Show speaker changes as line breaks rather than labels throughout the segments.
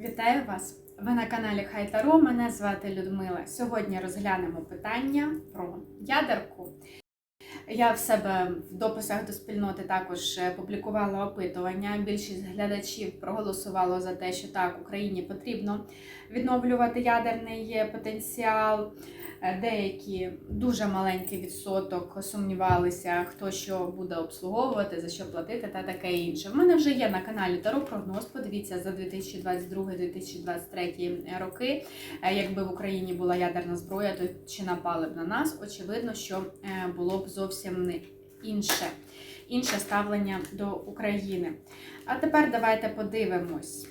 Вітаю вас! Ви на каналі Хайтаро. Мене звати Людмила. Сьогодні розглянемо питання про ядерку. Я в себе в дописах до спільноти також е, публікувала опитування. Більшість глядачів проголосувало за те, що так Україні потрібно відновлювати ядерний е, потенціал. Е, Деякі дуже маленький відсоток сумнівалися, хто що буде обслуговувати, за що платити та таке інше. В мене вже є на каналі Таро прогноз. Подивіться за 2022-2023 роки. Якби в Україні була ядерна зброя, то чи напали б на нас? Очевидно, що було б зовсім не інше, інше ставлення до України. А тепер давайте подивимось,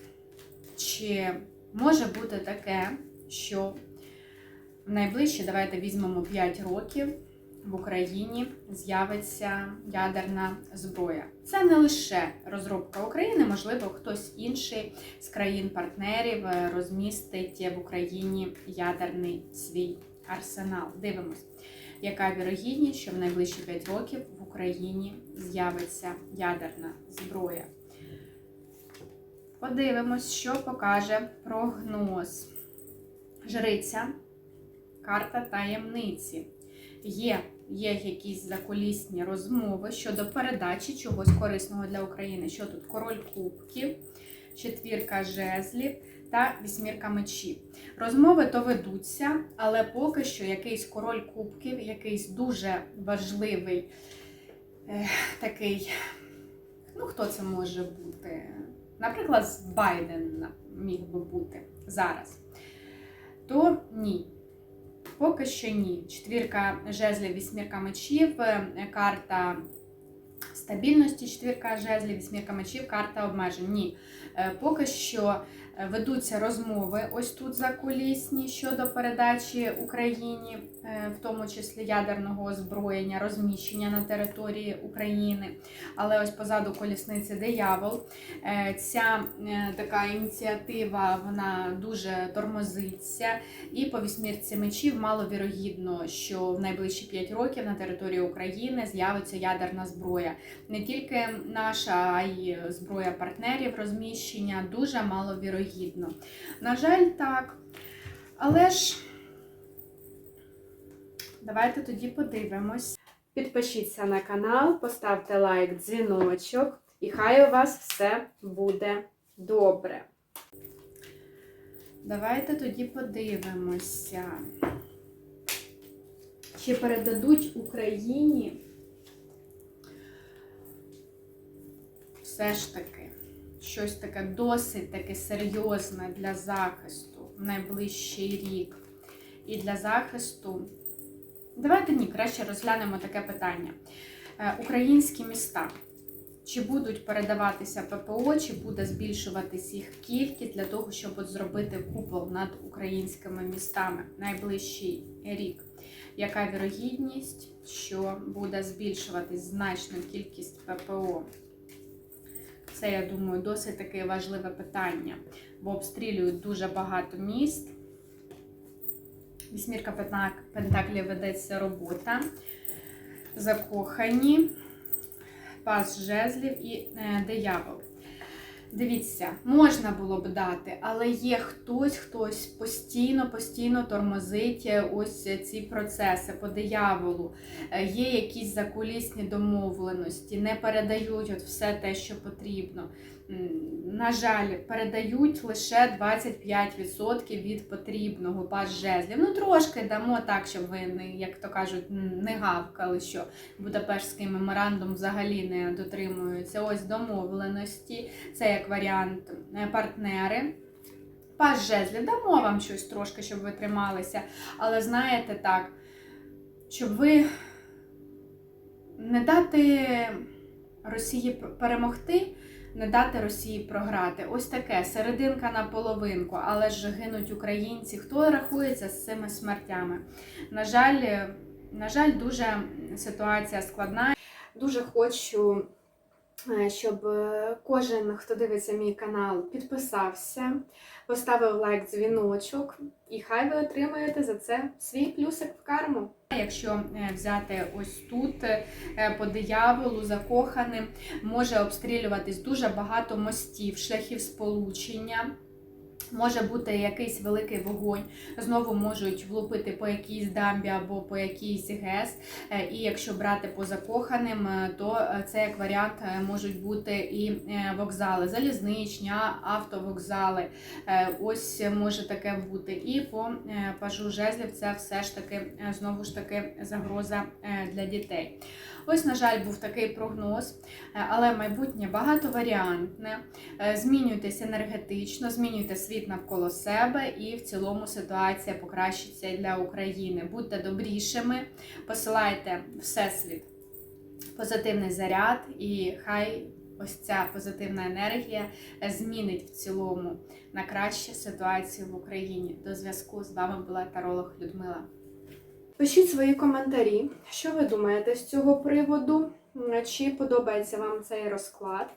чи може бути таке, що в найближчі, давайте візьмемо 5 років, в Україні з'явиться ядерна зброя. Це не лише розробка України, можливо, хтось інший з країн-партнерів е, розмістить в Україні ядерний свій арсенал. Дивимось, яка вірогідність, що в найближчі 5 років в Україні з'явиться ядерна зброя. Подивимось, що покаже прогноз. Жриця карта таємниці. Є, є якісь закулісні розмови щодо передачі чогось корисного для України. Що тут? Король кубків, четвірка жезлів та вісьмірка мечів. Розмови то ведуться, але поки що якийсь король кубків, якийсь дуже важливий е, такий. Ну, хто це може бути? Наприклад, Байден міг би бути зараз. То ні. Поки що ні. Четвірка жезлів, вісьмірка мечів, е, карта стабільності, четвірка жезлів, вісьмірка мечів, карта обмежень. Ні. Е, Поки що ведуться розмови ось тут закулісні щодо передачі Україні, е, в тому числі ядерного озброєння, розміщення на території України. Але ось позаду колісниці диявол. Е, Ця е, така ініціатива вона дуже тормозиться. І по вісьмірці мечів маловірогідно, що в найближчі 5 років на території України з'явиться ядерна зброя. Не тільки наша, а й зброя партнерів розміщення дуже маловірогідно. На жаль, так. Але ж давайте тоді подивимось. Підпишіться на канал, поставте лайк, дзвіночок, і хай у вас все буде добре. Давайте тоді подивимося, чи передадуть Україні все ж таки щось таке досить таке серйозне для захисту в найближчий рік. І для захисту. Давайте ні, краще розглянемо таке питання. Е, Українські міста. Чи будуть передаватися ППО, чи буде збільшуватись їх кількість для того, щоб зробити купол над українськими містами найближчий рік? Яка вірогідність, що буде збільшуватись значно кількість ППО? Це, я думаю, досить таке важливе питання, бо обстрілюють дуже багато міст. Вісьмірка Пентаклів ведеться робота. Закохані, пас жезлів і е, диявол. Дивіться, можна було б дати, але є хтось, хтось постійно, постійно тормозить е, ось ці процеси по дияволу. Е, Є якісь закулісні домовленості, не передають от все те, що потрібно. На жаль, передають лише 25% від потрібного пас жезлів. Ну, трошки дамо так, щоб ви, як то кажуть, не гавкали, що Будапештський меморандум взагалі не дотримується. Ось домовленості. Це як варіант е, партнери. Пас жезлів, дамо вам щось трошки, щоб ви трималися. Але знаєте так, щоб ви не дати Росії перемогти, не дати Росії програти. Ось таке, серединка на половинку, але ж гинуть українці. Хто рахується з цими смертями? На жаль, на жаль, дуже ситуація складна. Дуже хочу е, щоб е, кожен, хто дивиться мій канал, підписався, поставив лайк, дзвіночок, і хай ви отримаєте за це свій плюсик в карму. Якщо е, взяти ось тут е, по дияволу закоханим, може обстрілюватись дуже багато мостів, шляхів сполучення. Може бути якийсь великий вогонь, знову можуть влупити по якійсь дамбі або по якійсь ГЕС. Е, І якщо брати по закоханим, е, то е, це як варіант можуть бути і вокзали, залізничні, автовокзали. Ось може таке бути. І по пажу жезлів це все ж таки знову ж таки загроза для дітей. Ось, на жаль, був такий прогноз, але майбутнє багатоваріантне. Е, Змінюйтесь енергетично, змінюйте світ навколо себе, і в цілому ситуація покращиться для України. Будьте добрішими, посилайте всесвіт позитивний заряд, і хай ось ця позитивна енергія змінить в цілому на краще ситуацію в Україні. До зв'язку з вами була таролог Людмила.
Пишіть свої коментарі, що ви думаєте з цього приводу, чи подобається вам цей розклад.